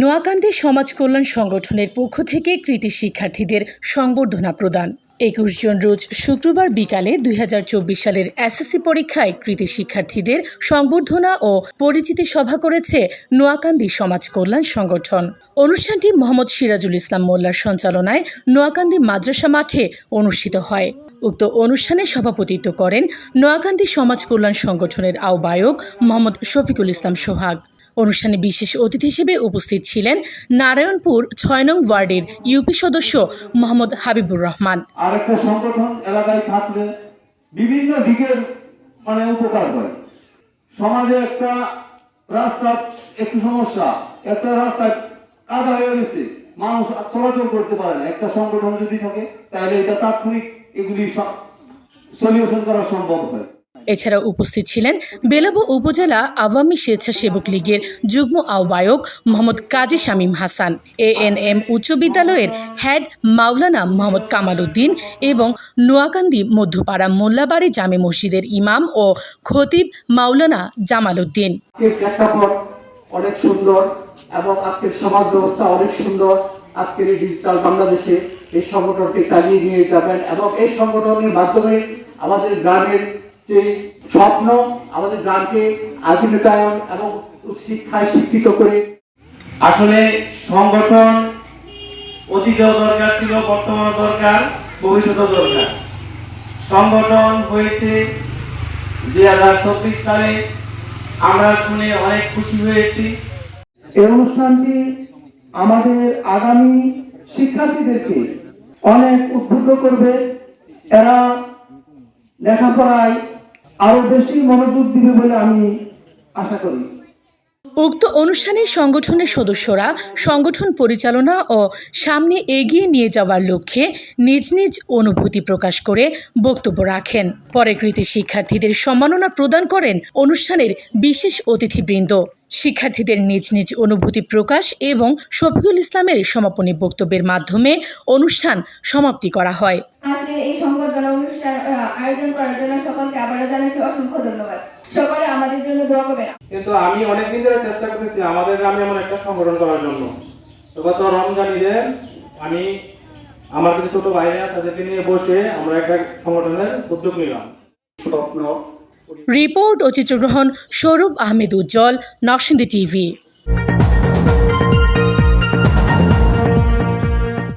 নোয়াকান্দি সমাজ কল্যাণ সংগঠনের পক্ষ থেকে কৃতি শিক্ষার্থীদের সংবর্ধনা প্রদান। একুশ জন রোজ শুক্রবার বিকালে দুই হাজার চব্বিশ সালের এসএসসি পরীক্ষায় কৃতি শিক্ষার্থীদের সংবর্ধনা ও পরিচিতি সভা করেছে নোয়াকান্দি সমাজ কল্যাণ সংগঠন। অনুষ্ঠানটি মোহাম্মদ সিরাজুল ইসলাম মোল্লার সঞ্চালনায় নোয়াকান্দি মাদ্রাসা মাঠে অনুষ্ঠিত হয়। উক্ত অনুষ্ঠানে সভাপতিত্ব করেন নোয়াকান্দি সমাজ কল্যাণ সংগঠনের আহ্বায়ক মোহাম্মদ শফিকুল ইসলাম সোহাগ। অনুষ্ঠানে বিশেষ অতিথি হিসেবে উপস্থিত ছিলেন নারায়ণপুর ছয় নং ওয়ার্ডের ইউপি সদস্য মোহাম্মদ হাবিবুর রহমান। আর একটা সংগঠন এলাকায় থাকলে বিভিন্ন দিকের মানে উপকার করে সমাজে একটা রাস্তা একটু সমস্যা, একটা রাস্তা কাদা হয়ে গেছে, মানুষ চলাচল করতে পারে না। একটা সংগঠন যদি থাকে, তাহলে এটা তাৎক্ষণিক এগুলি সলিউশন করা সম্ভব হয়। এছাড়া উপস্থিত ছিলেন বেলাবো উপজেলা আওয়ামী স্বেচ্ছাসেবক লীগের যুগ্ম আহ্বায়ক মোহাম্মদ কাজী শামীম হাসান, এএনএম উচ্চ বিদ্যালয়ের হেড মাওলানা মোহাম্মদ কামাল উদ্দিন এবং নোয়াকান্দি মধ্যপাড়া মোল্লাবাড়ি জামে মসজিদের ইমাম ও খতিব মাওলানা জামাল উদ্দিন অনেক সুন্দর এবং আজকের সমাজ ব্যবস্থা অনেক সুন্দর। আজকের এই ডিজিটাল বাংলাদেশে এই সংগঠনটি নিয়ে যাবেন এবং এই সংগঠনের মাধ্যমে আমাদের গ্রামের যে স্বপ্ন আমাদের গ্রামকে আধুনিকায়ন এবং শিক্ষায় শিক্ষিত করে। আসলে সংগঠন অতীতেও দরকার ছিল বর্তমানও দরকার ভবিষ্যতেও দরকার। সংগঠন হয়েছে দুই হাজার চব্বিশ সালে। আমরা শুনে অনেক খুশি হয়েছি। এই অনুষ্ঠানটি আমাদের আগামী শিক্ষার্থীদেরকে অনেক উদ্বুদ্ধ করবে। এরা লেখাপড়ায় আরও বেশি মনোযোগ দিবে বলে আমি আশা করি। উক্ত অনুষ্ঠানে সংগঠনের সদস্যরা সংগঠন পরিচালনা ও সামনে এগিয়ে নিয়ে যাওয়ার লক্ষ্যে নিজ নিজ অনুভূতি প্রকাশ করে বক্তব্য রাখেন। পরে কৃতি শিক্ষার্থীদের সম্মাননা প্রদান করেন অনুষ্ঠানের বিশেষ অতিথিবৃন্দ। শিক্ষার্থীদের নিজ নিজ অনুভূতি প্রকাশ এবং শফিকুল ইসলামের সমাপনী বক্তব্যের মাধ্যমে অনুষ্ঠান সমাপ্তি করা হয়। এই সংবর্ধনা অনুষ্ঠান আয়োজন করার জন্য সকলকে আবারও জানাচ্ছি অসংখ্য ধন্যবাদ। সকলে আমাদের জন্য দোয়া করবে কিন্তু আমি অনেকদিন ধরে চেষ্টা করেছি আমাদের গ্রামে এমন একটা সংগঠন করার জন্য। তো গত রমজান ঈদে আমি আমার কিছু ছোট ভাইরা তাদেরকে নিয়ে বসে আমরা একটা সংগঠনের উদ্যোগ নিলাম। স্বপ্ন। রিপোর্ট ও চিত্রগ্রহণ সৌরভ আহমেদ উজ্জ্বল নকশিন্দি টিভি।